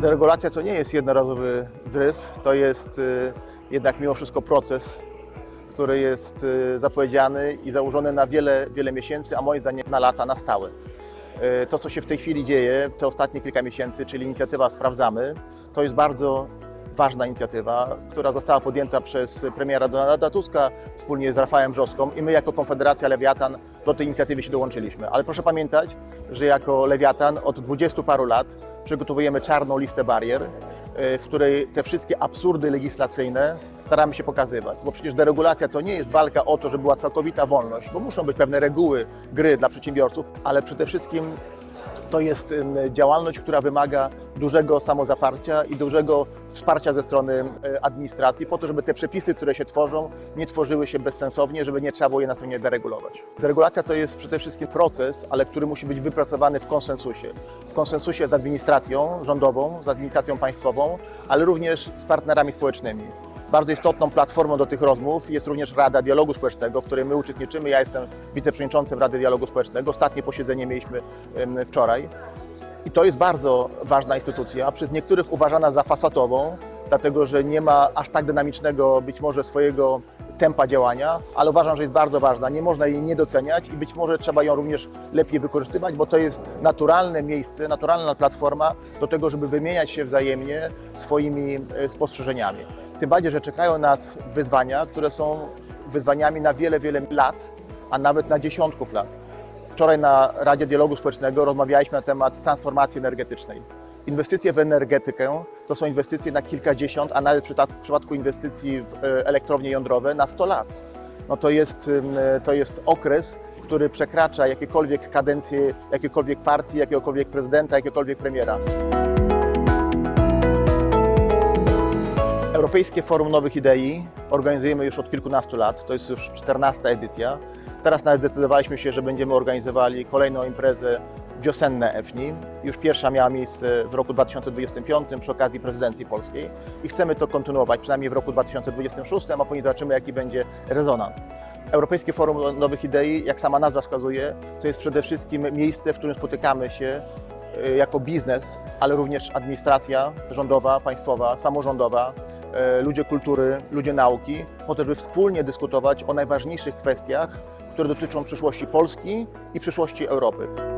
Deregulacja to nie jest jednorazowy zryw, to jest y, jednak mimo wszystko proces, który jest y, zapowiedziany i założony na wiele, wiele miesięcy, a moim zdaniem na lata, na stałe. Y, To, co się w tej chwili dzieje, te ostatnie kilka miesięcy, czyli inicjatywa Sprawdzamy, to jest bardzo ważna inicjatywa, która została podjęta przez premiera Donalda Tuska wspólnie z Rafałem Brzoską i my jako Konfederacja Lewiatan do tej inicjatywy się dołączyliśmy. Ale proszę pamiętać, że jako Lewiatan od dwudziestu paru lat przygotowujemy czarną listę barier, y, w której te wszystkie absurdy legislacyjne staramy się pokazywać. Bo przecież deregulacja to nie jest walka o to, żeby była całkowita wolność, bo muszą być pewne reguły gry dla przedsiębiorców, ale przede wszystkim to jest działalność, która wymaga dużego samozaparcia i dużego wsparcia ze strony administracji, po to, żeby te przepisy, które się tworzą, nie tworzyły się bezsensownie, żeby nie trzeba było je następnie deregulować. Deregulacja to jest przede wszystkim proces, ale który musi być wypracowany w konsensusie. W konsensusie z administracją rządową, z administracją państwową, ale również z partnerami społecznymi. Bardzo istotną platformą do tych rozmów jest również Rada Dialogu Społecznego, w której my uczestniczymy. Ja jestem wiceprzewodniczącym Rady Dialogu Społecznego. Ostatnie posiedzenie mieliśmy wczoraj. I to jest bardzo ważna instytucja, przez niektórych uważana za fasadową, dlatego że nie ma aż tak dynamicznego być może swojego tempa działania, ale uważam, że jest bardzo ważna. Nie można jej nie doceniać i być może trzeba ją również lepiej wykorzystywać, bo to jest naturalne miejsce, naturalna platforma do tego, żeby wymieniać się wzajemnie swoimi e, spostrzeżeniami. Tym bardziej, że czekają nas wyzwania, które są wyzwaniami na wiele, wiele lat, a nawet na dziesiątków lat. Wczoraj na Radzie Dialogu Społecznego rozmawialiśmy na temat transformacji energetycznej. Inwestycje w energetykę to są inwestycje na kilkadziesiąt, a nawet w przypadku inwestycji w e, elektrownie jądrowe na 100 lat. No to, jest, e, to jest okres, który przekracza jakiekolwiek kadencje, jakiekolwiek partii, jakiegokolwiek prezydenta, jakiegokolwiek premiera. Europejskie Forum Nowych Idei organizujemy już od kilkunastu lat, to jest już 14 edycja. Teraz nawet zdecydowaliśmy się, że będziemy organizowali kolejną imprezę wiosenne EFNI. Już pierwsza miała miejsce w roku 2025 przy okazji prezydencji polskiej i chcemy to kontynuować przynajmniej w roku 2026, a później zobaczymy jaki będzie rezonans. Europejskie Forum Nowych Idei, jak sama nazwa wskazuje, to jest przede wszystkim miejsce, w którym spotykamy się y, jako biznes, ale również administracja rządowa, państwowa, samorządowa, ludzie kultury, ludzie nauki, po to, żeby wspólnie dyskutować o najważniejszych kwestiach, które dotyczą przyszłości Polski i przyszłości Europy.